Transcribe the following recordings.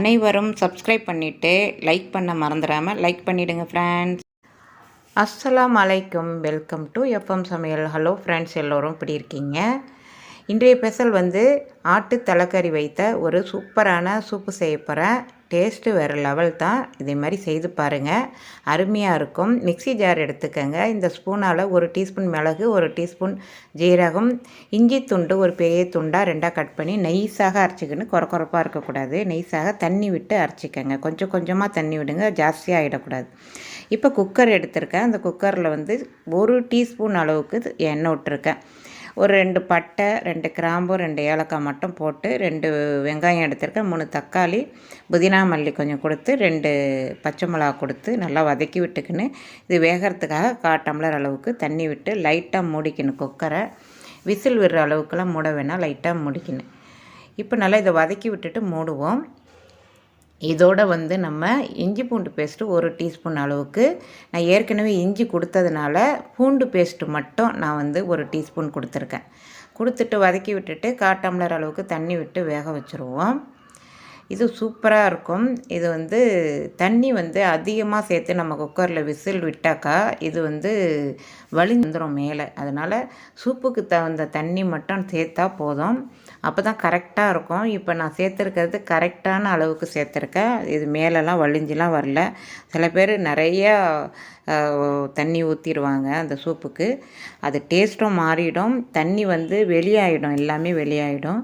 அனைவரும் சப்ஸ்கிரைப் பண்ணிவிட்டு லைக் பண்ண மறந்துடாமல் லைக் பண்ணிவிடுங்க ஃப்ரெண்ட்ஸ் அஸ்ஸலாம் அலைக்கும். வெல்கம் டு எஃப்எம் சமையல். ஹலோ ஃப்ரெண்ட்ஸ் எல்லோரும் இப்படி இருக்கீங்க? இன்றைய ஸ்பெஷல் வந்து ஆட்டு தலைக்கறி வைத்த ஒரு சூப்பரான சூப்பு செய்ய போகிறேன் டேஸ்ட்டு வேறு லெவல் தான். இதே மாதிரி செய்து பாருங்கள் அருமையாக இருக்கும். மிக்ஸி ஜார் எடுத்துக்கோங்க. இந்த ஸ்பூனால் ஒரு டீஸ்பூன் மிளகு ஒரு டீஸ்பூன் ஜீரகம் இஞ்சி துண்டு ஒரு பெரிய துண்டாக ரெண்டாக கட் பண்ணி நைஸாக அரைச்சிக்கணும் குறை குறைப்பாக இருக்கக்கூடாது. நைஸாக தண்ணி விட்டு அரைச்சிக்கோங்க. கொஞ்சம் கொஞ்சமாக தண்ணி விடுங்க. ஜாஸ்தியாக ஆகிடக்கூடாது இப்போ குக்கர் எடுத்திருக்கேன். அந்த குக்கரில் வந்து ஒரு டீஸ்பூன் அளவுக்கு எண்ணெய் விட்டுருக்கேன். ஒரு ரெண்டு பட்டை ரெண்டு கிராம்பு ரெண்டு ஏலக்காய் மட்டும் போட்டு ரெண்டு வெங்காயம் எடுத்திருக்கேன் மூணு தக்காளி புதினா மல்லி கொஞ்சம் கொடுத்து ரெண்டு பச்சை மிளகா கொடுத்து நல்லா வதக்கி விட்டுக்கின்னு இது வேகிறதுக்காக கா டம்ளர் அளவுக்கு தண்ணி விட்டு லைட்டாக மூடிக்கணும் குக்கரை. விசில் விடுற அளவுக்குலாம் மூட வேணால் லைட்டாக மூடிக்கணும் இப்போ நல்லா இதை வதக்கி விட்டுட்டு மூடுவோம். இதோட வந்து நம்ம இஞ்சி பூண்டு பேஸ்ட்டு ஒரு டீஸ்பூன் அளவுக்கு. நான் ஏற்கனவே இஞ்சி கொடுத்ததுனால பூண்டு பேஸ்ட்டு மட்டும் நான் வந்து ஒரு டீஸ்பூன் கொடுத்துருக்கேன். கொடுத்துட்டு வதக்கி விட்டுட்டு காட்டம்ளர் அளவுக்கு தண்ணி விட்டு வேக வச்சுருவோம். இது சூப்பராக இருக்கும். இது வந்து தண்ணி வந்து அதிகமாக சேர்த்து நம்ம குக்கரில் விசில் விட்டாக்கா இது வந்து வலிந்துடும் மேலே. அதனால் சூப்புக்கு தகுந்த தண்ணி மட்டும் சேர்த்தா போதும். அப்போ தான் கரெக்டாக இருக்கும். இப்போ நான் சேர்த்துருக்கிறது கரெக்டான அளவுக்கு சேர்த்துருக்கேன். இது மேலெலாம் வழிஞ்செலாம் வரல. சில பேர் நிறையா தண்ணி ஊற்றிடுவாங்க அந்த சூப்புக்கு. அது டேஸ்ட்டும் மாறிடும். தண்ணி வந்து வெளியாகிடும் எல்லாமே வெளியாகிடும்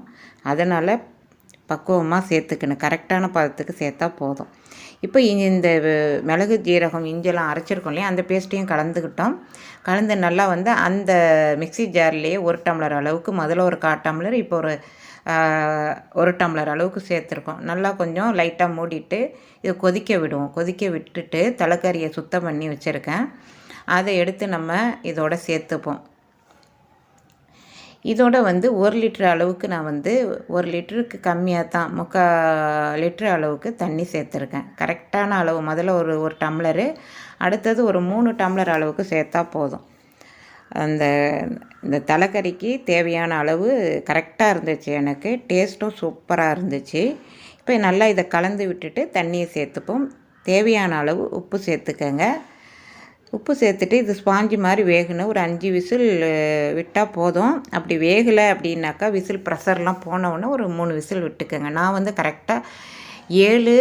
அதனால் பக்குவமாக சேர்த்துக்கணும். கரெக்டான பதத்துக்கு சேர்த்தா போதும். இப்போ இந்த மிளகு ஜீரகம் இஞ்செல்லாம் அரைச்சிருக்கோம் இல்லையா? அந்த பேஸ்ட்டையும் கலந்துக்கிட்டோம். கலந்து நல்லா வந்து அந்த மிக்சி ஜார்லேயே ஒரு டம்ளர் அளவுக்கு முதல்ல ஒரு கால் டம்ளர் இப்போ ஒரு ஒரு டம்ளர் அளவுக்கு சேர்த்துருக்கோம். நல்லா கொஞ்சம் லைட்டாக மூடிட்டு இது கொதிக்க விடுவோம். கொதிக்க விட்டுட்டு தலைக்கறியை சுத்தம் பண்ணி வச்சுருக்கேன். அதை எடுத்து நம்ம இதோட சேர்த்துப்போம். இதோட வந்து ஒரு லிட்டர் அளவுக்கு நான் வந்து ஒரு லிட்டருக்கு கம்மியாக தான் முக்கால் லிட்டர் அளவுக்கு தண்ணி சேர்த்துருக்கேன். கரெக்டான அளவு முதல்ல ஒரு ஒரு டம்ளரு அடுத்தது ஒரு மூணு டம்ளர் அளவுக்கு சேர்த்தா போதும். அந்த இந்த தலைக்கறிக்கு தேவையான அளவு கரெக்டாக இருந்துச்சு எனக்கு டேஸ்ட்டும் சூப்பராக இருந்துச்சு. இப்போ நல்லா இதை கலந்து விட்டுட்டு தண்ணியை சேர்த்துப்போம். தேவையான அளவு உப்பு சேர்த்துக்கங்க. உப்பு சேர்த்துட்டு இது ஸ்பாஞ்சு மாதிரி வேகணும். ஒரு அஞ்சு விசில் விட்டால் போதும். அப்படி வேகலை அப்படின்னாக்கா விசில் ப்ரெஷர்லாம் போனவுடனே ஒரு மூணு விசில் விட்டுக்கோங்க. நான் வந்து கரெக்டாக ஏழு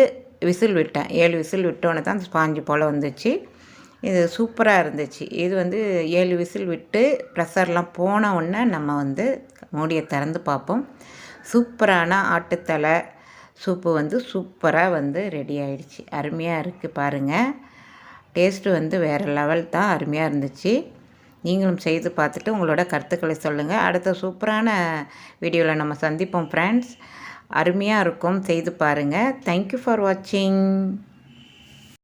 விசில் விட்டேன். ஏழு விசில் விட்டோன்னே தான் அந்த ஸ்பாஞ்சு போல் வந்துச்சு. இது சூப்பராக இருந்துச்சு. இது வந்து ஏழு விசில் விட்டு ப்ரெஷர்லாம் போன உடனே நம்ம வந்து மூடியை திறந்து பார்ப்போம். சூப்பரான ஆட்டுத்தலை சூப்பு வந்து சூப்பராக வந்து ரெடி ஆகிடுச்சு அருமையாக இருக்குது பாருங்கள் டேஸ்ட்டு வந்து வேறு லெவல் தான் அருமையாக இருந்துச்சு. நீங்களும் செய்து பார்த்துட்டு உங்களோட கருத்துக்களை சொல்லுங்கள் அடுத்த சூப்பரான வீடியோவில் நம்ம சந்திப்போம் ஃப்ரெண்ட்ஸ் அருமையாக இருக்கும். செய்து பாருங்கள் தேங்க்யூ ஃபார் வாட்சிங்